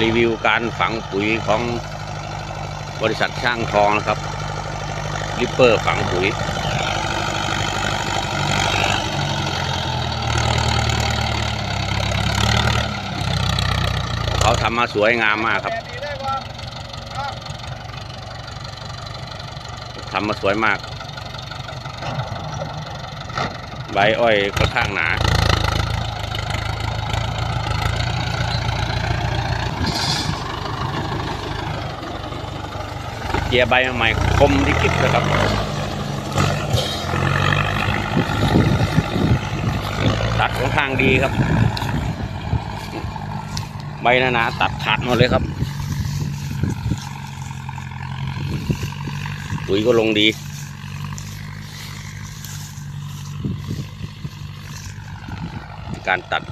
รีวิวการฝังปุ๋ยของบริษัทช่างทองนะครับริปเปอร์ฝังปุ๋ยเขาทำมาสวยงามมากครับทำมาสวยมาก ใบอ้อยค่อนข้างหนา กียร์ใบใหม่คมดิกิบเลยครับตัดค่อนข้างดีครับ ใบหนาๆตัดขาดหมดเลยครับปุ๋ยก็ลงดีการตัด